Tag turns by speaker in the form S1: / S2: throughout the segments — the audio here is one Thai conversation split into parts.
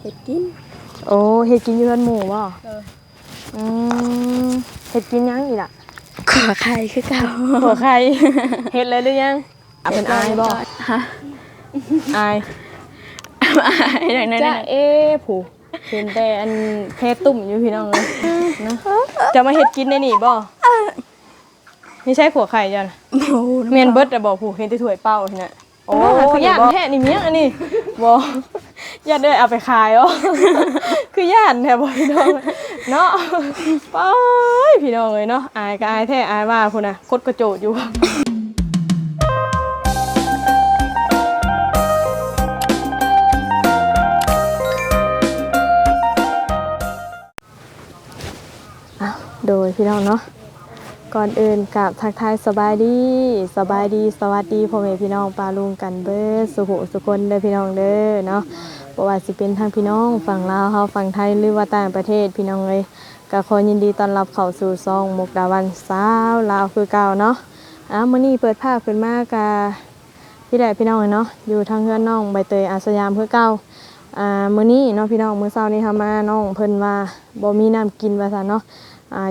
S1: เฮ็ดกิน
S2: โอ้เฮ็ดกินอยู่เฮือนหมู่บ่
S1: เออ
S2: อืมเฮ็ดกินยังอีกล่ะ
S1: ขอไข่คือเก่า
S2: หัวใคร เฮ็ดเลยหรือยังอะเป็นอายบ่
S1: ฮะ
S2: อาย
S1: อายหน่อยหน่อยห
S2: จะ
S1: น่อย
S2: เอ๊ะผู้เห็นแต่อันเพชรตุ่มอยู่พี่น้องเลยนะจะมาเฮ็ดกินได้นี่บ่ไม่ใช่ขัวไข่จ้ะนะ
S1: โอ้โห
S2: เมนเบิร์ดแต่บอกผู้เห็นแต่ถ้วยเป้าเนี่ยโอ้คือย่านแท้นี่เมียงอันนี้บ่ ย่านเด้อเอาไปขายอ๋อคือย่านแท้บ่พี่น้องเนาะไปพี่น้องเลยเนาะอายก็อายแท้อายว่าพุ่นน่ะคดกระโจดอยู่อ้าโดยพี่น้องเนาะ ก่อนอื่นกับทักทายสบายดีสบายดีสวัสดีพ่อแม่พี่น้องปาลุงกันเบิดสุขสุคนเด้อพี่น้องเด้อเนาะบ่ว่าสิเป็นทางพี่น้องฝั่งลาวเฮาฝั่งไทยหรือว่าต่างประเทศพี่น้องเอ้ยก็ขอยินดีต้อนรับเข้าสู่ซองมุกดาวันสาวลาวคือเก่าเนาะอ้าวมื้อนี้เปิดภาพขึ้นมากะพี่แดพี่น้องเนาะอยู่ทางเฮือนน้องใบเตยอาสยามคือเก่าอ่ามื้อนี้เนาะพี่น้องมื้อเช้านี้ทามาน้องเพิ่นว่าบ่มีน้ำกินว่าซั่นเนาะ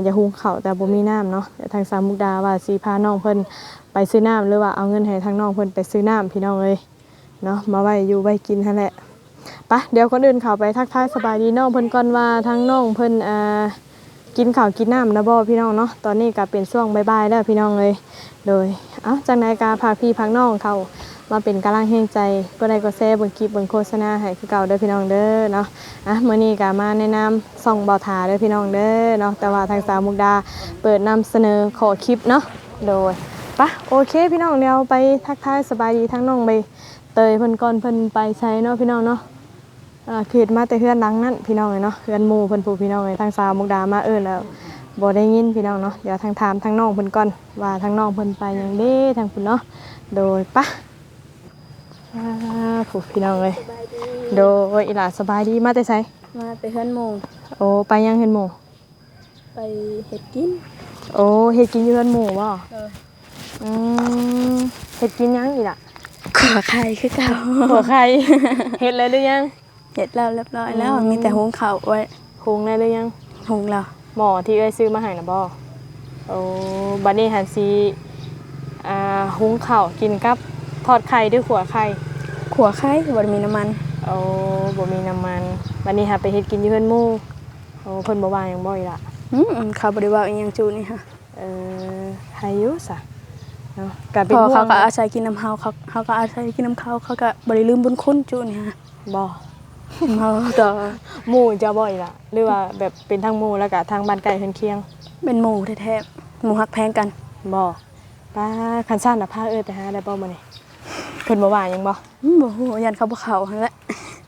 S2: อย่าหุงเข้าแต่บ่มีน้ำเนาะทางสามมุกดาว่าสิพาน้องเพิ่นไปซื้อน้ำหรือว่าเอาเงินให้ทางน้องเพิ่นไปซื้อน้ำพี่น้องเอ้ยเนาะมาไว้อยู่ไว้กินหั่นแหละปะเดี๋ยวคนอื่นเขาไปทักทายสบายดีน้องเพิ่นก่อนว่าทางน้องเพิ่นอ่ากินข้าวกินน้ำนะบ่พี่น้องเนาะตอนนี้ก็เป็นช่วงบ่ายๆแล้วพี่น้องเอ้ยโดยเอ้าจังไดกาพาพี่พักน้องเขา มาเป็นกำลังแห่งใจก็ได้ก็แซ่เบิ่งคลิปเบิ่งโฆษณาให้คือเก่าเด้อพี่น้องเด้อเนาะอะมื้อนี้ก็มาแนะนำส่องเบาถาเด้อพี่น้องเด้อเนาะแต่ว่าทางสาวมุกดาเปิดนำเสนอขอคลิปเนาะโดยปะโอเค พี่น้องเดี๋ยวไปทักทายสบายดีทั้งน้องไปเตยเพิ่นก่อนเพิ่นไปใช้เนาะพี่น้องเนาะอ่าเขตมาแต่เฮือนหลังนั้นพี่น้องเลยเนาะเฮือนหมู่เพิ่นผู้พี่น้องเลยทางสาวมุกดามาเอิ้นแล้วบ่ได้ยินพี่น้องเนาะเดี๋ยวทางถามทางน้องเพิ่นก่อนว่าทางน้องเพิ่นไปหยังเด้ทางเพิ่นเนาะโดยปะ อ่าผู้พี่น้องเลยโดยอีหลาสบายดีมาแต่ไส
S1: มาไปเฮือนหมู่
S2: โอ้ไปยังเห็นหมู่
S1: ไปเฮ็ดกิน
S2: โอ้เฮ็ดกินอยู่เฮือนหมู่บ่
S1: เออ
S2: อืมเฮ็ดกินยังอีล่ะ
S1: ขอไข่คือเก่า
S2: หัวใคร เฮ็ดเลยหรือยัง
S1: เฮ็ดแล้วเรียบร้อยแล้วมีแต่หุงข้าวไว้
S2: หุงได้หรือยัง
S1: หุงแล้ว
S2: หมอที่เอ้ยซื้อมาให้น่ะบ่โอ้บัดนี้หันสิอ่าหุงข้าวกินกับ ทอดไข่ด้วยขัวไข่
S1: ขัวไข่บ่ได้มีน้ำมัน
S2: โอ้บ่มีน้ำมันบัดนี้หาไปเฮ็ดกินอยู่เฮือนหมู่โอ้เพิ่นบ่ว่าหยังบ่อีล่ะ
S1: อืมเขาบ่ได้ว่าอีหยังจูนี่ค่ะ
S2: เออไฮยุสะเนาะก็เป็น
S1: พอ
S2: ห่ว
S1: เขา
S2: ง
S1: ก็อาศัยกินน้ำเฮาเขาเขาก็อาศัยกินน้ำเขาเขาก็บ่ได้ลืมบุญคุณจูนี่ค่ะ
S2: บ่
S1: เฮาก็
S2: หมู่จะบ่อีล่ะหรือว่าแบบเป็นทางหมู่แล้วก็ทางบ้านไกลเพิ่นเคียง
S1: เป็นหมู่แท้ๆหมู่ฮักแพงกัน
S2: บ่ป้าคันซ่านน่ะพาเอ้ยไปหาได้บ่มื้อนี้เพิ่นบ่ว่าหยังบ่
S1: อืมบ่ฮู้ยันเขาบ่เข้าหั่นแหละ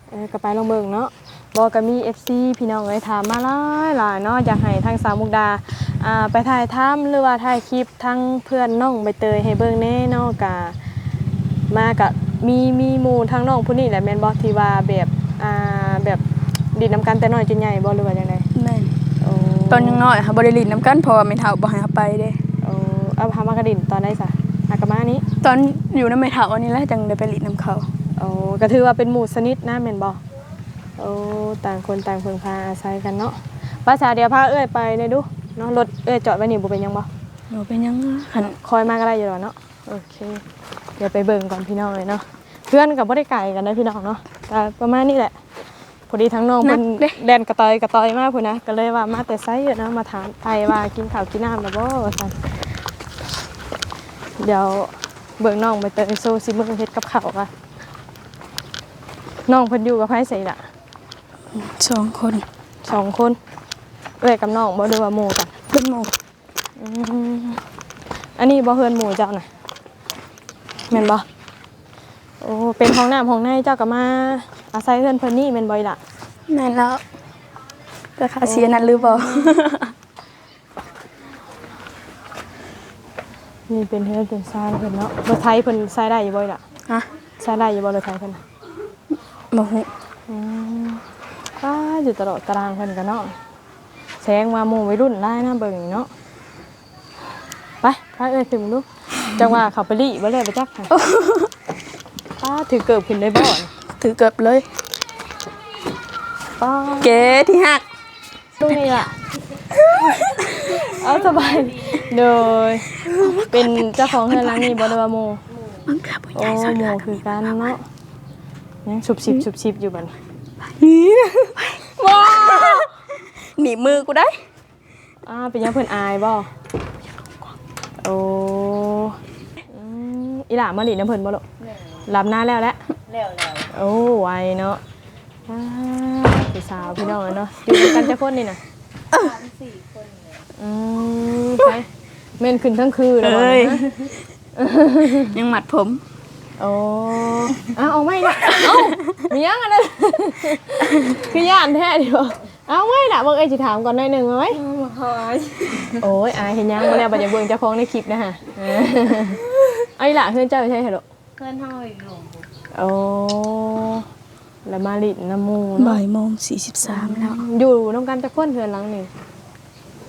S2: เออก็ไปลองเบิ่งเนาะบ่ก็มี FC พี่น้องเอ้ยถามมาหลายหลายเนาะอยากให้ทางสาวมุกดาอ่าไปถ่ายทำหรือว่าถ่ายคลิปทั้งเพื่อนน้องใบเตยให้เบิ่งแน่เนาะก็มาก็มีมีหมู่ทางน้องผู้นี้แหละแม่นบ่ที่ว่าแบบอ่าแบบดีดน้ำกันแต่น้อยจนใหญ่บ่หรือว่าจังได
S1: แม่น
S2: โอ้
S1: ตอนยังน้อยค่ะบ่ได้ลิ้นน้ำกันเพราะว่าไม่เฒ่าบ่ให้เขาไปเด้
S2: โอ้เอาพามากระดินตอนได้ซะอากามานี้
S1: ตอนอยู่นำไม่เฒ่าอันนี้แหละจังได้ไปลิ้นน้ำเขา
S2: โอ้ก็ถือว่าเป็นหมู่สนิทนะแม่นบ่โอ้ต่างคนต่างเพิ่งพาอาศัยกันเนาะภาษาเดียวพาเอ้ยไปเลยดูเนาะรถเอ้ยจอดไว้นี่บ่เป็นหยังบ่
S1: บ่เป็นหยังอะหัน
S2: คอยมาก็ได้อยู่แล้วเนาะโอเค เดี๋ยวไปเบิ่งก่อนพี่น้องเลยเนาะเพื่อนกับบ่ได้ไกลกันนะพี่น้องเนาะก็ประมาณนี้แหละพอดีทั้งน้องเพิ่นแดนกระตอยกระตอยมากพุ่นนะก็เลยว่ามาแต่ไซส์อยู่นะมาถามไทยว่ากินข้าวกินน้ำแล้วบ่ว่าซั่น เดี๋ยวเบิ่งน้องไปเตยโซซิมือเฮ็ดกับข้าวว่าน้องเพิ่นอยู่กับไผใส่ล่ะ
S1: สองคน
S2: สองคนเอ้ยกับน้องบ่ได้ว่าหมู่กัน
S1: เป็นหมู่
S2: อืมอันนี้บ่เฮือนหมู่เจ้าน่ะแม่นบ่โอ้เป็นห้องน้ำห้องในเจ้าก็มาอาศัยเฮือนเพิ่นนี่แม่นบ่อีหล่ะ
S1: แม่นแล้วราคาเสียนั้นหรือบ่
S2: นี่เป็นเฮือนเป็นซ่านเพิ่นเนาะรถไถเพิ่นใช้ได้อยู่บ่อีหล่ะ
S1: ฮะ
S2: ใช้ได้อยู่บ่รถไถเพิ่นน่ะ
S1: บ่ฮู้
S2: อืมป้าอยู่ตลอดตารางเพิ่นก็เนาะแสงมาหมู่วัยรุ่นหลายนะเบิ่งเนาะไปพาเอ้ยขึ้นมาดูจังว่าเขาไปลีบ่เลยไปจักค่ะป้าถือเกิบขึ้นได้บ่
S1: ถือเกือบเลย
S2: ป้า
S1: เก๋ที่หัก
S2: ลูกนี่ล่ะเอาสบายโดย เป็นเจ้าของเฮือนหลังนี้บ่ได้ว่าโม
S1: มันเกือบบ่
S2: โอ้
S1: ใหญ่สัก
S2: โมคือกันเนาะยังสุบสิบสุบสิบอยู่บัดนี้
S1: นี่นะว้าหนีบมือกูได้
S2: อ้าเป็นยังเพิ่นอายบ่โอ้อืมอีหล่ามาหลีน้ำเพิ่นบ่ลูกรับหน้าแล้วแหละ
S3: แล้วแล้ว
S2: โอ้ไวเนาะอ้าพี่สาวพี่น้องเนาะอยู่ด้วยกันจะคนนี่น่ะ
S3: สามสี่คนเลย
S2: อืมไป แม่นขึ้นทั้งคืนแล้วบ่
S1: เอ้ย
S2: นะ
S1: ยังหมัดผม
S2: โอ้อ้าวเอาไม่ละเอ้ามียังอันนั้นคือย่านแท้เดียวเอาไม่ละเบิ่งเอ้ยสิถามก่อนหน่อยหนึงเอาไหม
S3: มาหอย
S2: โอ้ยอายเห็นยังบ่แล้วบัดอย่าเบิ่งเจ้าของในคลิปนะฮะเออเอาอีหล่ะเพื่อนเจ้าใช่เหรอ
S3: เพื่อนเท่าอีกหลง
S2: โอ้แล้วมาลิดน้ำมูเนาะ
S1: บ่ายโมงสี่สิบสามแล้ว
S2: อยู่น้องกันจะคนเฮือนหลังนี่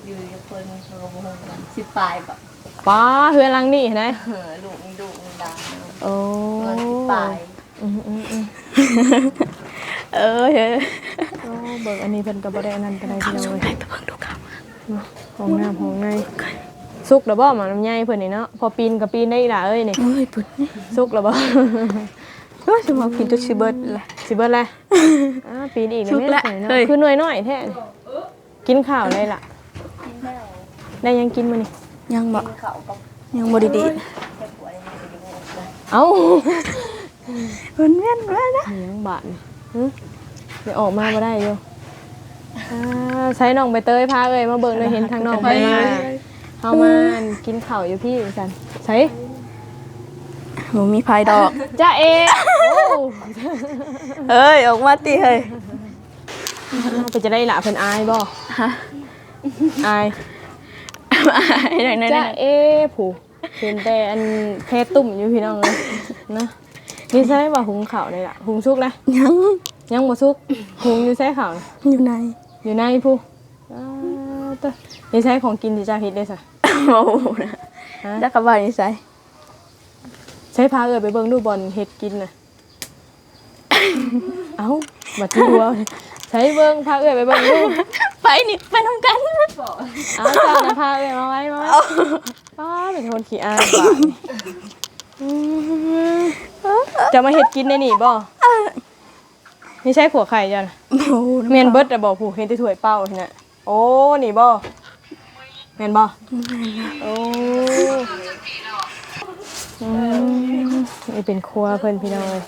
S3: อยู่กับคนเขาก็บ่ฮู้กันสิปลายแบบ
S2: ป้าเฮือนหลังนี่เห็นไหม
S3: เออลูกมีลูกมีดาว
S2: โอ้
S3: มันสิปลาย
S2: อืมอืมอืม
S1: เออเฮ้ย
S2: โอ้เบิกอันนี้เพิ่นก็บ่ได้อันนั้นก็ได้
S1: เขา
S2: พี่น้
S1: ช
S2: อง
S1: ม
S2: เอ้ย
S1: ไปไปเบิ่งดูเขา
S2: ห้องน้ำห้องในสุกแล้วบ่หมาน้ำใหญ่เพิ่นนี่เนาะพอปีนก็ปีนได้อีหล่ะเอ้ยนี่
S1: เอ้ยปุ่นนี่
S2: สุกแล้วบ่
S1: เฮ้ยจะมากินจุดชิเบิร์ดเลย
S2: สิเบิดเลยอ่าปีนอีก
S1: สุกละ
S2: แม่น
S1: เฮ้ย
S2: คือหน่วยน้อยแท้ กินข้าวได้ล่ะ
S3: กินแล้ว
S2: ได้ยังกินมื้อนี่
S1: ยังบ่
S3: กินข้าวกับ
S1: ยังบ่ดี
S3: แค่ป่วยมันอยู่ใน
S2: เอ้า
S1: ๆเพิ่นแม่นแม่นนะ
S2: เหนียงบาดนี่หึเดี๋ยวออกมาบ่ได้อยู่อ่าใช้น้องใบเตยพาเอ้ยมาเบิ่งเลยเห็นทางน้องไปมาเฮามากินข้าวอยู่พี่ซั่นใช้
S1: บ่มีพายดอก
S2: จ้าเอโอ้
S1: เอ้ย ออกมาติเฮ้ย
S2: ไปจะได้ละเพิ่นอายบ่
S1: ฮะ
S2: อาย
S1: ไหนไหนไหน
S2: จ้าเอผู้เห็นแต่อันแพ้ตุ่มอยู่พี่น้องเลยนะนี่ใช่ว่าหุงข้าวเลยล่ะหุงสุกนะ
S1: ยัง
S2: ยังบ่สุกหุงอยู่ใส่ข้าวนะ
S1: อยู่ไหน
S2: อยู่ในผู้อ้าวเต้อนี่ใช้ของกินที่จ้าเฮ็ดได้ซะ
S1: โอ้โหนะ
S2: ฮะ
S1: แล้วก็ว่านี่ไส
S2: ใช้พาเอ้ยไปเบิ่งดูบอลเฮ็ดกินน่ะเอ้าบัดที่หัว ใช้เบิ่งพาเอ้ยไปเบิ่งดู
S1: ไปนี่ไปทำกัน
S2: เอาเจ้านะพาเอ้ยมาไว้มาไว้ป้าเป็นคนขี้อายบาดนี่อืมจะมาเฮ็ดกินได้นี่บ่นี่ใช่ขัวไข่จ้ะนะ
S1: โอ้โห
S2: แม่นเบิดแต่บ่ผู้เห็นแต่ถ้วยเปล่านี่น่ะโอ้นี่บ่แม่นบ่โอ้อืมนี่เป็นครัวเพิ่นพี่น้องเอ้ย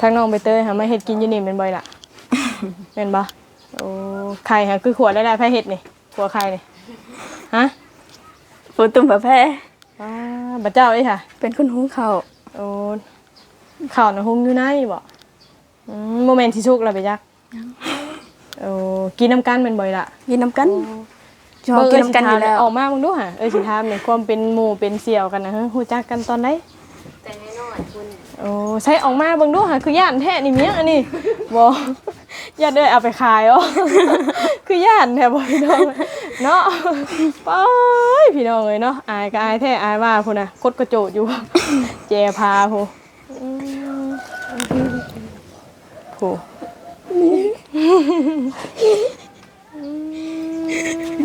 S2: ทางน้องใบเตยหามาเฮ็ดกินอยู่นี่แม่นบ่ล่ะ แม่นบ่โอ้ไข่ค่ะคือขวดได้ๆไผเฮ็ดนี่ขัวไข่นี่ฮะ
S1: ฝนตุ่มแบบแพ้
S2: ว้าบัดเจ้าเอ้ยค่ะ
S1: เป็นคนหุงข้าว
S2: โอ้ข้าวน่ะหุงอยู่ไหนบ่อืมโมเมนต์ที่สุกแล้วไปจักโอ้กินน้ำกันแม่นบ่ล่ะ
S1: กินน้ำกันชอบกินน้ำกันอยู่แล้ว
S2: ออกมามึงดูหะเอ้ยสิถามในความเป็นหมู่เป็นเสี่ยวกันนะฮะฮู้จักกันตอนไหน
S3: แต่น้อยๆคุณ
S2: โอ้ใช้ออกมาเบิ่งดูหะคือย่านแท้นี่เมียอันนี้บ่ ย่านเด้อเอาไปขายอ๋อคือย่านแท้บ่พี่น้องเนาะไปพี่น้องเอ้ยเนาะอายก็อายแท้อายว่าพุ่นน่ะกดกระโจดอยู่แจพาพูอืมผู้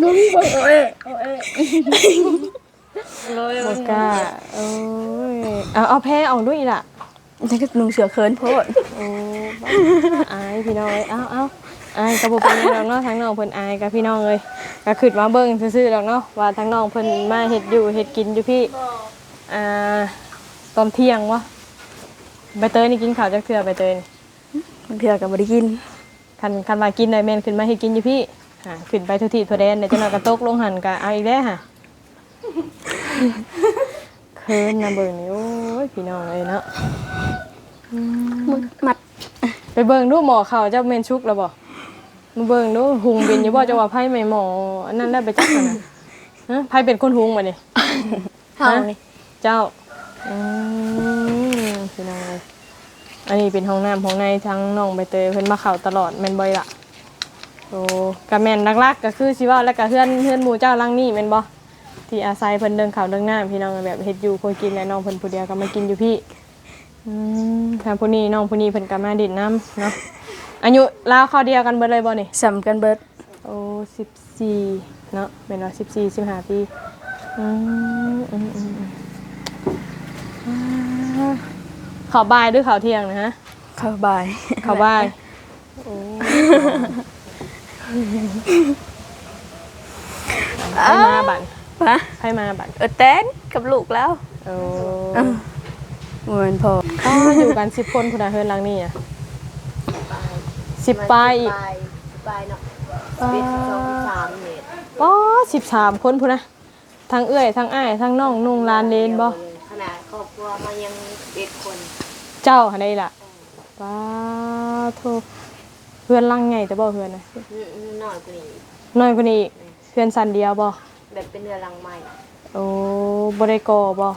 S1: นุ่มโอ้ย
S3: โรย
S2: บ่กล้าโอ้ยเอาเอาแพ้ออกด้วยอีล่ะ
S1: ฉั นก็นุ่งเสือเคินโพด
S2: โอ้บ้าอายพี่น้องเอ้ยเอ้าเอ้าอายกับบุเป็นหยังดอกเนาะทั้งน้องเพิ่นอายกับพี่น้องเลยก็ขึ้นมาเบิ่งซื่อๆดอกเนาะว่าทั้งน้องเพิ่นมาเฮ็ดอยู่เฮ็ดกินอยู่พี่อ่าตอนเที่ยงวะใบเตยนี่กินข้าวจักเทื่อใบเตยนี่
S1: บางเทื่อก็บ่ได้กิน
S2: คันคันว่ากินได้แม่นขึ้นมาเฮ็ดกินอยู่พี่อ่าขึ้นไปทุกที่ทั่วแดนเดี๋ยวจังหน่อยก็ตกลงหันก็เอาอีกแล้วค่ะเคินนะเบิ่งนี่โอ้ ยพี่น้องเอ้ยเนาะ
S1: มัด
S2: ไปเบิ่งดูหมอเขาเจ้าเมนชุกแล้วบ่มาเบิ่งดูหุงเป็นอยู่บ่จังว่าไผไม่หมออันนั้นได้ไปจักกันนะฮะไผเป็นคนหุงบ่นี่
S1: เฮานี่
S2: เจ้าอืมพี่น้องเอ้ยอันนี้เป็นห้องน้ำห้องในทั้งน้องใบเตยเพิ่นมาเข้าตลอดแม่นบ่อยล่ะโอ้ก็แม่นหลักๆก็คือสิว่าแล้วก็เฮือนเฮือนหมู่เจ้าหลังนี้แม่นบ่ ที่อาศัยเพิ่นเดินข้าวเดินน้ำพี่น้องแบบเฮ็ดอยู่คอยกินและน้องเพิ่นผู้เดียวก็มากินอยู่พี่อืมทางผู้นี้น้องผู้นี้เพิ่นก็มาดินน้ำเนาะอายุลาวเขาวเดียวกันเบิดเลยบ่นี่
S1: สำกันเบิด
S2: โอ้สิบสี่เนาะเป็นว่าสิบสี่สิบห้าปีอืมอืมอืมอืมอ่าข้าวบ่ายหรือข้าวเที่ยงนะฮะ
S1: เข้าบาย
S2: ข้าวบ่ายโอ้ให้มาบัน
S1: ปะ
S2: ให้มาบัน
S1: เออแต้นกับลูกแล้ว
S2: โอ้
S1: เหมือนพอ
S2: อ๋ออยู่กันสิบคนคุณอาเฮิรนหลังนี่อะสิบปลายอีก
S3: ปลายปลายเนาะเป็นสองสามเมตร
S2: อ๋อสิบสามคนพูนนะทั้งเอื้อยทั้งอ้ายทั้งน้องนุ่งลานเลนบ่
S3: ขนาดครอบครัวมายังเอ็ดคน
S2: เจ้าหันได้ล่ะป้าโทเพื่อนลังไงแต่บ่เพื่อนนะ
S3: น้อยกว่านี้
S2: น้อยกว่านี้อีกเพื่อนสันเดียวบ่
S3: แบบเป็นเรือลังใหม่
S2: โอ้บ่ได้ก่อบ่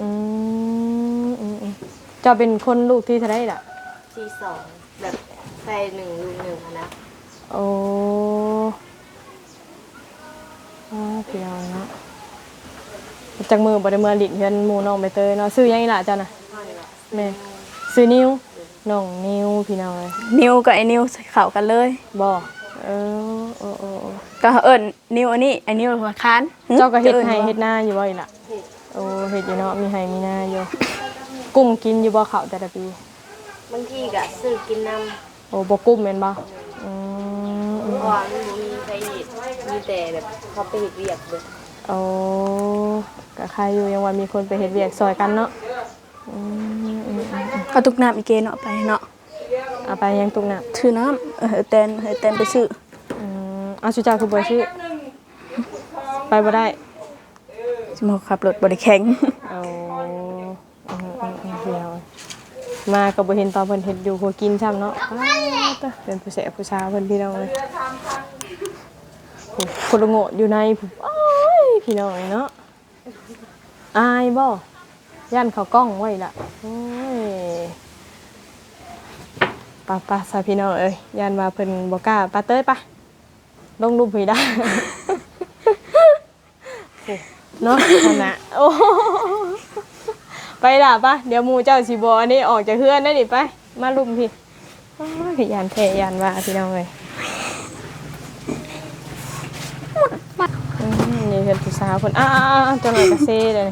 S2: อืมอืมอืมเจ้าเป็นคนลูกที่เท่าไดล่ะ
S3: ที่สองแบบใส่หนึ่งลุงหนึ่งอะนะ
S2: โอ้อาพี่น้องเนาะจากมือบ่ได้มือลิ้นเพื่อนหมู่น้องใบเตยเนาะซื้อหยังอีหล่ะเจ้าน่ะ
S3: น้อยละ
S2: แม่ซื้อนิ้วน้องนิ้วพี่น้องเอ้ย
S1: นิวกับไอ้นิวใส่เข้ากันเลย
S2: บ่ เออโอ้โอ้โอ้
S1: ก็เอิ้นนิวอันนี้ไอ้นิวหัวค้านหึ
S2: เจ้าก็เฮ็ด
S1: จะอิ้น
S2: ให้
S1: ว่า
S2: เฮ็ดหน้าอยู่บ่อีหล่ะ
S3: เห็ด
S2: โอ้เฮ็ดอยู่เนาะมีให้มีหน้าอยู่กุ้มกินอยู่บ่ข้าวแต่ละปี
S3: บางทีก็ซื้อกินน้
S2: โอ้บ่กุ้มแม่นบ่อืมำ
S3: เพราะว่ามันบ่มีใครเห็ดมีแต่แบบเขาไปเห็ดเวียกเลย
S2: โอ้ก็ใครอยู่ยังว่ามีคนไปเฮ็ดเวียกซอยกันเนาะอืมอืมอืมอืม
S1: เอาตุกน้ำอีเกเนาะไปเนาะ
S2: เอาไปยังตุกน่ะ
S1: ชื่อน้ำเออแตนเออแตนไปซื้อ
S2: อืมเอาสุจาคือบ่ชื่อไปบ่ได้
S1: สมอขับรถบ่ได้แข็ง
S2: เอาอืมอืมอืมเดี๋ยวมาก็บ่เห็นตอนเพิ่นเฮ็ดอยู่หัวกินซ้ำเนาะอ้าวตะเป็นผู้แสบผู้สาวเพิ่นพี่น้องเลยโอ้คนละโง่อยู่ในผู้อ้ายพี่น้องเอ้ยเนาะอายบ่ย่านเขากล้องไว้ล่ะโอ้ย ป้าป้าซาพี่น้องเอ้ยย่านว่าเพิ่นบ่กล้าป้าเต้ยปะลงรูปให้ได้โอ้เนาะขนาดโอ้ไปล่ะปะเดี๋ยวหมูเจ้าสิบอันนี้ออกจากเฮือนได้ดิไปมาลุมพี่โอ้ยยานแทยานว่าพี่น้องเลยอืมนี่เพื่อนผู้สาวคนอ้าวๆๆเจาหน่อยกระเซ่เลย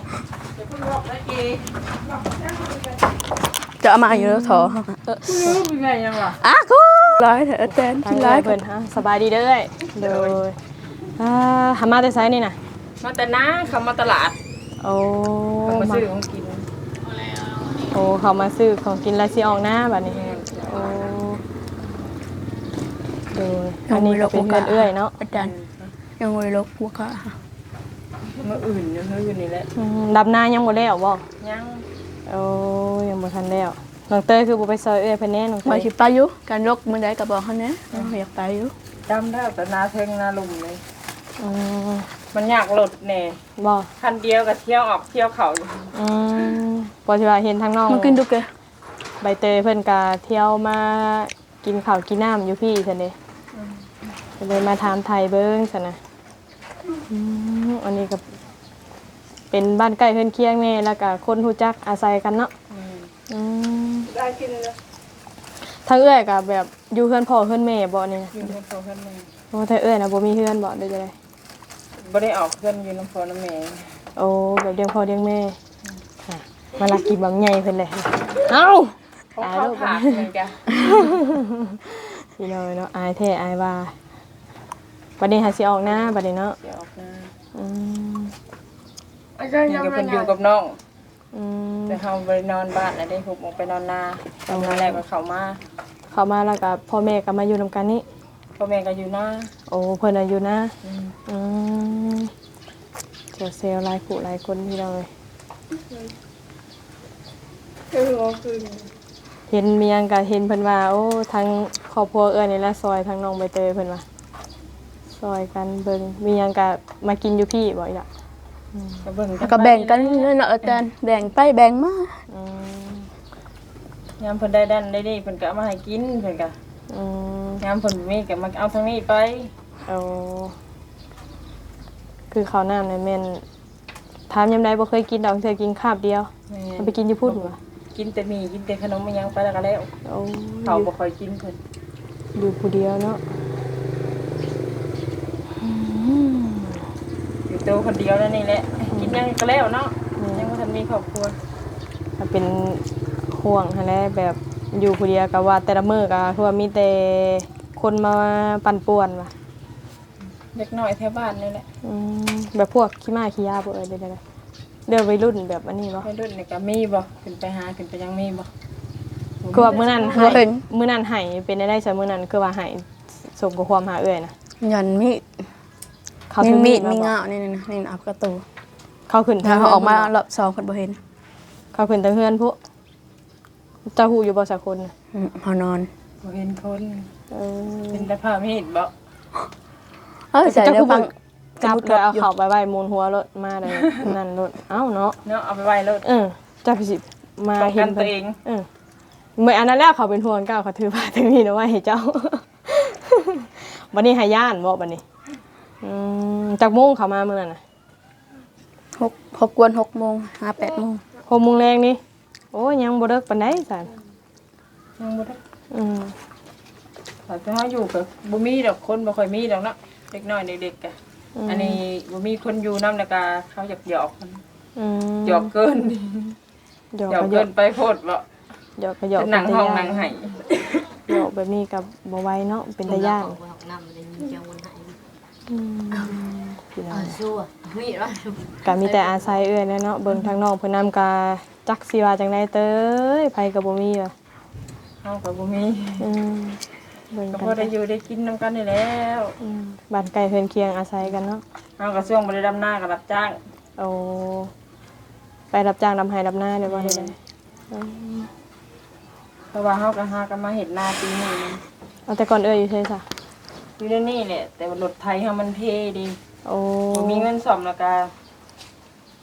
S1: จะเอามาอยู่แล้วถอเออ
S3: เป็นไงยังวะ
S1: อะกูร้อยเถอะแตน
S2: ไป
S1: กิน
S2: เล
S1: ร้าย
S2: ย
S1: กั
S2: เพื่อนนฮะสบายดีเด้อยโดยอ่าหามาแต่ไซนี่น่ะ
S3: มาแต่น้าเขามาตลาด
S2: โอ้
S3: เขามาซื้อของกิน
S2: โอ้เขามาซื้อของกินแล้วสิออกหน้าบัดนี้โอ้โดยอันนี้ก็เป็นเพื่อนเอื้อยเนาะ
S1: อาจารย์ยังไงลกพวกก็
S3: เมื่ออื่นยังเมื่ออื่นนี่แหละ
S2: อืมดับหน้ายังบ่แล้วบ่
S3: ยัง
S2: โอ้ยังบ่ทั นแล้วน้องเต้ยคือบ่ไปซอยเอื้อยเพิ่นแน่น้อง
S1: มา
S2: เต้ย
S1: สิไปอยู่การลกมื้อใดก็บอกเขาแน่อยากไปอยู่
S4: จำได้แต่นาเทงนาลุมเลย
S2: อืม
S4: มันอยากหลดแน่
S2: บ่
S4: คันเดียวกับเที่ยวออกเที่ยวเขาอยู่
S2: อืมบ่สิว่าเห็นทางน้อง
S1: มากินดูเกะ
S2: ใบเตยเพิ่นก็เที่ยวมากินข้าวกินน้ำอยู่พี่ซั่นเด้ก็เลยมาถามไทยเบิ่งซั่นน่ะอืมอันนี้ก็เป็นบ้านใกล้เพิ่นเคียงแน่แล้วก็คนรู้จักอาศัยกันเนาะอืม
S4: ได้กินเลย
S2: ทางเอื้อยก็แบบอยู่เฮือนพ่อเฮือนแม่บ่นี่นะ
S4: อยู่น้ำพอกันแม่
S2: โอ้แต่เอื้อยน่ะบ่มีเฮือนบ่ได้จังได
S4: บ่ได้ออกเพื่อนอยู่น้ำพอน้ำแม่
S2: โอ้แบบเลี้ยงพ่อเลี้ยงแม่ค่ะมาลักกินบางใหญ่เพิ่นเลยเอ้า
S4: เขา
S2: ตาย
S4: เข้า
S2: แล้ว
S4: ถากเหมือนกัน
S2: พี่น้อยเนาะอายแท้อายว่าบัดนี้หาสิออกหน้าบัดนี้เนาะ
S4: เดี๋ยวออกนะ
S2: อืม
S4: นี่ก็เป็นอยู่กับน้อง
S2: อืม
S4: แต่เขาไปนอนบ้านแล้วได้หุบออกไปนอนนาทำงานแรกกับเขามา
S2: เข้ามาแล้วก็พ่อแม่ก็มาอยู่นํกันนี่
S4: พ่อแม่ก็อยู่หน้า
S2: โอ้เพิ่นน่ะอยู่นะ
S4: อืม
S2: อืมเจ้าเซลลหลายผู้หลายคนพี่น้องเอ้ย
S4: คือว่าคือ
S2: เห็นเมียงก็เห็นเพิ่นว่าโอ้ทั้งครอบครัวเอื้อยนี่ละซอยทั้งน้องใบเตยเพิ่นว่าซอยกันเบิ่งมีหยังก็มากินอยู่พี่บ่อีกล่ะ
S4: ก็เบิ่ง
S1: แล้วก็แบ่งกันเลยเนาะอาจารย์แบ่งไปแบ่งมา
S2: อืม
S4: ยามเพิ่นได้ดันได้นี่เพิ่นก็เอามาให้กินเพิ่นก็
S2: อืม
S4: ยามเพิ่นบ่มีก็มาเอาทางนี้ไป
S2: เอาคือข้าวน้ำในยแม่นถามยามใดบ่เคยกินดอกเธอกินคาบเดียว
S4: แม่
S2: มันไปกินอยู่พุ่นวะ
S4: กินแต่หมีกินแต่ขนมมันยังไปแล้วก็แล้ว
S2: โอ้
S4: เขาบ่ค่อยกินเพิ่น
S2: อยู่ผู้เดียวเนาะ
S4: อยู่ ตัวคนเดียวนั่นนี่แหละกินยังก็แล้วเนาะยังบ่ทันมีครอบครัว
S2: ถ้าเป็นห่วงหั่นแหละแบบอยู่ผู้เดียวก็ว่าแต่ละมื้อก็คือว่ามีแต่คนมาปั่นป่วนว่ะ
S4: เด็กน้อยแถวบ้านนี่แหละ
S2: อืมแบบพวกขี้ม้าขี้ยาบ่เอ่ยได้ได้เดี๋ยววัยรุ่นแบบอันนี้บ่
S4: วัยรุ่นนี่ก็มีบ่ขึ้นไปหาขึ้นไปยังมีบ่
S2: คือว่ามื้อนั้น
S1: บ่
S2: ให้
S1: เห็น
S2: มื้อนั้นให้เป็นได้ได้ซะมื้อนั้นคือว่าให้สมกับความหาเอื้อยนะ
S1: ยันมีด
S2: เขา
S1: มี
S2: ถือ
S1: มี
S2: มี
S1: ด
S2: ด
S1: มี
S2: มาบอก
S1: เงานี่นะนี่นะอับกระตู
S2: เขาขึ้น
S1: ถ้าเขาออกมา
S2: เฮืน
S1: รอบสองเพิ่นบ่เห็น
S2: เขาขึ้นทางเฮือนพุเจ้าฮู้อยู่บ่สักคนน่ะ
S1: อืมเฮานอน
S4: บ่เห็นคน
S2: เออ
S4: เป็นแต่ผ้ามีดบ่
S1: เออใส่
S2: เจ้า
S1: ได้
S2: คือ
S1: ฟัง
S2: จับ
S1: มุด
S2: เลยเอา
S1: อยู่
S2: เข้าไปไว้มูลหัวรถมาเลยนั่นรถเอ้าเนาะ
S4: เนาะเอาไปไว้แล้ว
S2: เออเจ้าพี่สิมา
S4: ป้อง
S2: เห็
S4: กันน
S2: พิ่
S4: ตัวเอง
S2: เออเมื่ออันนั้นแล้วเขาเป็นห่วงเก้าเขาถือผ้าถือมีดเอาไว้ให้เจ้า วันนี้ให้ย่านบ่บัดนี้ อืมจากโมงเขามาเมื่อนั้นน่ะ
S1: หกหกกวนหกโมงห้าแปดโมง
S2: หกโมงแรงนี่โอ้ยยังบ่เลิกปานใดสัน
S4: ยังบ่ได้
S2: อืม
S4: ถ้าจะเฮาอยู่ก็บ่มีดอกคนบ่ค่อยมีดอกเนาะเด็กน้อยเด็กๆก็อันนี้บ่มีคนอยู่นำแล้วก็เขาอยากหยอกมัน
S2: อืม
S4: หยอกเกิน
S2: หยอก
S4: หยอก
S2: ก็หย
S4: เกิ
S2: อก
S4: นไปโพดบ่
S2: หยอกก็หยอก
S4: เป็นหนังห้องหนังไห้
S2: หยอกแบบนี้กับบ่ไหวเนาะเป็นตาย่าน
S3: น้ำมันมีเจ้าวัน ไหน
S2: อืมพี่น้อ
S3: อ่างชั่วมีแล้ว
S2: ก็มีแต่อาศัยเอื้อยแหล้วเนาะเบิ่งทางนอกเพิ่นนำกาจักสิว่าจังไดเต้ยไผก็บ่มีว่ะ
S4: เฮาก็บ่มี
S2: อืมเบิ่ง
S4: ก็
S2: กั
S4: พอนได้อยู่ได้กินนํกันนี่แล้ว
S2: อืมบ้านใกลเพิ่นเคียงอาศัยกันเนาะ
S4: เฮาก็ช่วงบ่ได้ดำนาก็รับจ้าง
S2: โอ้ไปรับจ้างรับไห้รับนาได้บ่ได้เลยอืม
S4: เพราะว่าเฮาก็หากันมาเฮ็ดนาปีนี้
S2: เอาแต่ก่อนเอ้ยอยู่ใช่ซะ
S4: อยู่ในนี่แหละ แต่ว่ารถไทยเฮามันเทดี
S2: โอ้
S4: บ่มีเงินซ่อมแล้วก็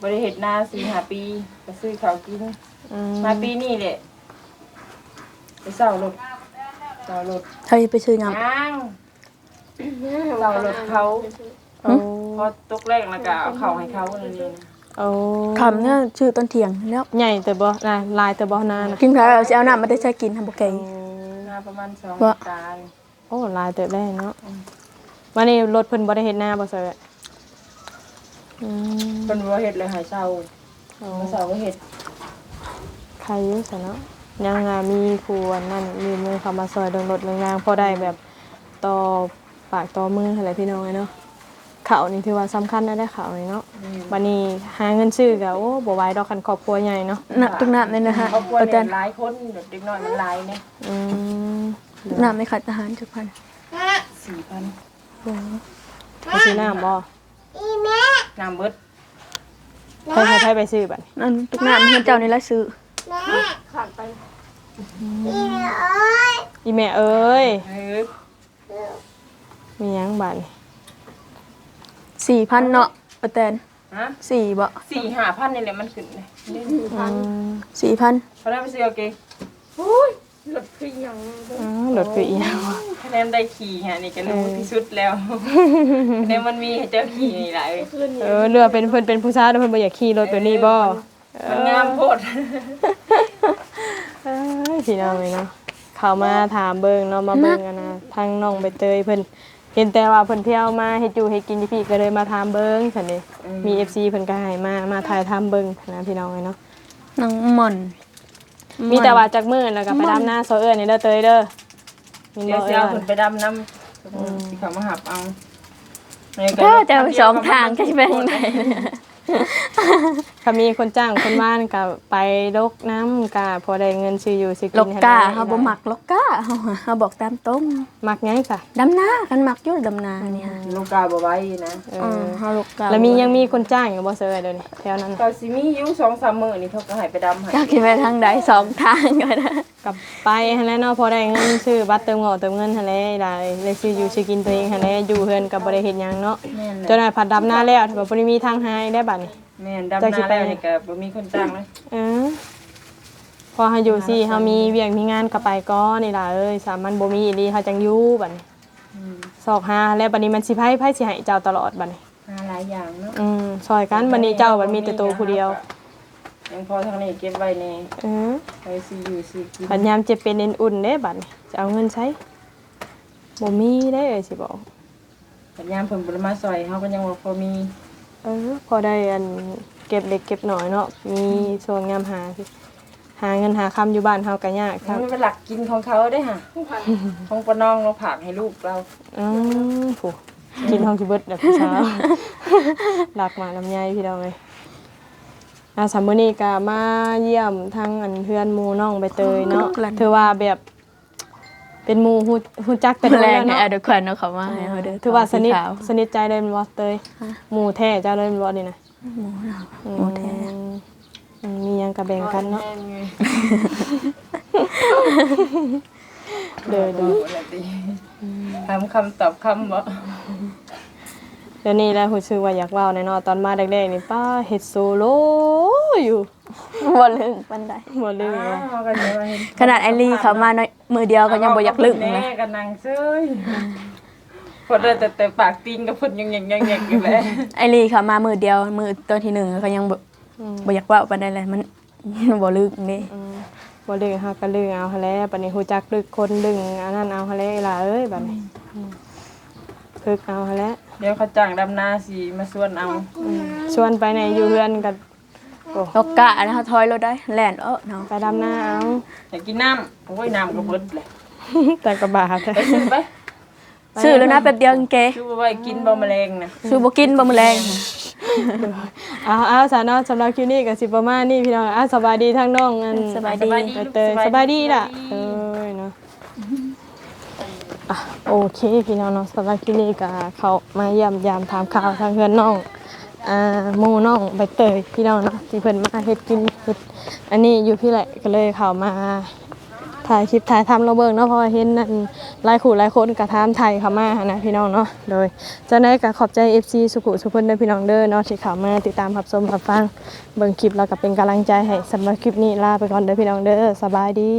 S4: บ่ได้เฮ็ดนา4-5ปีก็ซื้อข้าวกิน
S2: อืม
S4: มาปีนี้แหละไปเซารถเซารถ
S1: เธอไปซื้อหยัง
S4: ย่างเซารถเขา
S2: โอ้
S4: พอตกแรกแล้วก็เอาเข้าวให้เขานั่นเอง
S2: โอ้
S1: คำเนี่ยชื่อต้นเถียงแล้ว
S2: ใหญ่แต่บ่ลายลายแต่บ่นานน่ะ
S1: กินข้าวแล้วสิเอาน้ำมาได้ใช้กินทำบ่เก่ง
S4: นาประมาณสอง
S1: ว่า
S4: ตาย
S2: โอ้ลายเติบได้เนาะวันนี้รถเพิ่นบ่ได้เฮ็ดหน้าบ่ซะแหละอืม
S4: เพิ่นว่าเฮ็ดเลยใหายเศร้า
S2: โอ้
S4: เมื่อเศร้าก็เฮ็ด
S2: ใครอยู่ซะเนาะยังอะมีผู้อันนั้นมีมือเข้ามาซอยเดินรถเรื่องนางพอได้แบบต่อปากต่อมืออะไรพี่น้องไอ้เนาะเขาวนี่ถือว่าสำคัญนะได้เขาวนี่เนาะบัดนี้หาเงินซื้อก็โอ้บ่ไหวดอกคันครอบครัวใหญ่เนาะ
S1: น้ำทุกน้ำเลยนะฮะ
S4: ครอบครัว
S1: อา
S4: เนี่
S1: จายรย์
S4: หลายคนแบบเด็กน้อยมันหลายเนี่ย
S2: อืม
S1: น้ำไม่ขาดอาหารทุกพัน
S4: สี่พัน
S2: ไปซื้อน้ำบ่
S4: น้ำเบิด
S2: ใครใครใครไปซื้อบัดนี้
S1: นั่นทุกน้ำเงินเจ้านี่ละซื้อ
S2: อีแม่เอ้ย
S4: เออ
S2: มีหยังบัดนี้
S1: สี่พันเนาะอาจารย์
S4: ฮะ
S1: สี่บ่
S4: สี่ห้าพันนี่แหละมันขึ้นเลย
S2: อืม
S1: สี่พัน
S4: เพราะนั้นไปซื้อเอาเกง
S2: อ๋อรถคืออีหยังวะ
S4: คะแนนได้ขี่ฮะนี่ก็รู้ที่สุดแล้วคะแนนมันมีให้เจ้าขี่นี่หลาย
S2: เออเรือเป็นเพิ่นเป็นผู้ชายแล้วเพิ่นบ่อยากขี่รถแบบนี้บ่
S4: มันงามโพด
S2: เอ้ยพี่น้องนี่เนาะเขามาถามเบิ่งเนาะมาเบิ่งกันนะทางน้องใบเตยเพิ่นเห็นแต่ว่าเพิ่นเที่ยวมาเฮ็ดอยู่เฮ็ดกินที่พี่ก็เลยมาถามเบิ่งซั่นนี่มี FC เพิ่นก็ให้มามาถ่ายทำเบิ่งนะพี่น้องเนาะ
S1: น้องหม่อน
S2: มีแต่ว่าจักมื้อแล้วก็ไปดำหน้าซอยเอื้อนี่เด้อเตยเด้อมี
S4: เดี๋ย
S2: บ่
S4: ว
S2: เอื้
S4: เสีย
S2: อ
S4: คนไปดำน้ำสิเขามาหับเอา
S1: ถ้าจะไปสองทางจะไปทางไหน
S2: ถ้ามีคนจ้างคนบ้านก็ไปลกน้ำก็พอได้เงินซื้ออยู่สิกิน
S1: ลกกา
S2: ให้ได้
S1: เฮาบ่มักลกกาเฮาเฮาบอกตามตรง
S2: มักหยังซะ
S1: ดำนากันมักอยู่ดำนานี่ฮะ
S4: ลูกกาบ่ไว้นะ
S2: เอ
S1: อื
S2: อ
S1: อเฮาลกกา
S2: แล้วมียังมีคนจ้างอยู่บ่เซอเดี๋ยวนี้แถวนั้น
S4: ก็สิมีอยู่สองสามมื้อนี่เขาก็ให้ไปดำให้
S1: อยากสิไปทางใดสองทางก็ได้
S2: กับไปหั่นแหล้วเนาะพอได้เงินซื้อบัตรเติมเงินเติมเงินหั่นแหละได้เลยซื้ออยู่ซื้อกินตัวเองหั่นแหละอยู่เฮือนก็บ่ได้เฮ็ดหยังเนาะ
S4: แม่น
S2: จนได้ผัดดำหน้าแล้วถ้าบ่ได้มีทางหายได้บัดนี้
S4: แม่นดำนาแล้วนี่ก็บ่มีคนจ้างเลย
S2: เออพอเฮาอยู่สิเฮามีเวียกมีงานก็ไปก่อนนี่ล่ะเอ้ยสามันบ่มีอีหลีเฮาจังอยู่บัดนี้สอกหาแล้วบัดนี้มันสิไผไผสิให้เจ้าตลอดบัดนี้
S4: หาหลายอย่างเนาะ
S2: อืมซอยกันบัดนี้เจ้าบัดมีแต่ตัวผู้เดียว
S4: ยังพอทางนี้เก็บไว้ใน
S2: เออ
S4: ไปซื้ออยู่ซื้อกิน
S2: บัดยามเจ็บเป็นเอ็นอุ่นเด้บัดนี้จะเอาเงินใช้บ่มีได้เอ้ยสิบอก
S4: ปัญญามเพิ่นบ่ได้มาซอยเฮาก็ยังบ่พอมี
S2: เออ พอได้อันเก็บเล็กเก็บหน่อยเนาะมีส่วนงามหาสิหาเงินหาคำอยู่บ้านเฮาก็ยากครับ
S4: มันเป็นหลักกินของเขาได้ค่ะของปะน้องเราผักให้ลูกเรา
S2: อืมโหกินห้องที่เบิดแบบพี่เช้าหลักมาลำไยพี่น้องเลย อาสามมื้อนี้ก็มาเยี่ยมทางอันเพื่อนหมู่น้องใบเตยเนาะถือว่าแบบเป็นหมู่ฮู้ฮู้จักแต่
S1: เป็น
S2: โดน
S1: แร
S2: แล้
S1: ง
S2: ว
S1: ให้
S2: เนาะ
S1: เอาทุกคนเอาเขามาให้เฮาเด้อ
S2: ถือว่าสนิท
S1: ขาว
S2: สนิทใจเลยแม่นบ่เตยหมู่แท้เจ้าเลยแม่นบ่นี่นะ
S1: หมูเนาะหมูแท้
S2: อืมมีหยังก็แบ่งกันเนาะเด้อเด้อ
S4: ทำคำตอบคำบ่
S2: เดี๋ยวนี้แหล้วรู้สึกว่าอยากเว้าแน่เนาะตอนมาแรกๆนี่ป้าเฮ็ดโซโลอยู่
S1: บ่ลึงปานใด
S2: บ่ลืมเลย
S4: อ้าวก็เดี๋ยวมาเห็น
S1: ขนาดไอรีเขามาน้อยมือเดียวก็ยังบ่อยากลึง
S4: แน่
S1: นะ
S4: กันนางเซ้ยพอได้แต่แต่ปากตีนกับเพิ่นยังยังยังยังอยู่แหละ
S1: ไอรีเขามามือเดียวมือตัวที่หนึ่งเขายังบ่บ่อยากเว้าปานใดเลยมัน บ่ลึกนี่
S2: อืมบ่ลืมเฮาก็ลืมเอาหั้นแหล้วบัดนี้ฮู้จักลึกคนดึงอันนั้นเอาหั้นแหล้วล่ะเอ้ยบัดนี้อืมฝึกเอาหั้นแหล้ว
S4: เดี๋ยวเขาจ้างดำนาสิมาส่วนเอา
S2: ชวนไปในอยู่เฮือนกันโอ้
S1: ลกกะนะเขาถอยรถได้แล่นเอ้อเนาะ
S2: ไปดำหน้าเอา
S4: อยากกินน้ำโอ้ยน้ำก็เบิดเลย
S2: แต่กระบาด
S4: ไปซื้อไป
S1: ซื้อแล้วนะแป๊บเดียวเก
S4: ซื้อไว้กินบ่แมลงนะ
S1: ซื้อบ่กินบ่มื้อแรง
S2: เอาเอาสาวน้อยสำหรับคลิปนี้ก็สิประมาณนี้พี่น้องอะสบายดีทั้งน้องอัน
S1: สบายดี
S2: ใบเตยสบายดีล่ะเอ้ยเนาะ อะโอเคพี่น้องเนาะสำหรับคลิปนี้ก็เขามาเยี่ยมยามถามข่าวทางเพื่อนน้องอ่าหมู่น้องใบเตยพี่น้องเนาะที่เพิ่นมาเฮ็ดกินเฮ็ดอันนี้อยู่พี่แหละก็เลยเขามาถ่ายคลิปถ่ายทำเราเบิ่งเนาะเพราะว่าเห็นนั่นหลายคู่หลายคนก็ถามไทยเขามากนะพี่น้องเนาะโดยจะได้ก็ขอบใจ FC สุขุสุพนเด้อพี่น้องเด้อเนาะที่เขามาติดตามรับชมรับฟังเบิ่งคลิปแล้วก็เป็นกำลังใจให้สำหรับคลิปนี้ลาไปก่อนเด้อพี่น้องเด้อสบายดี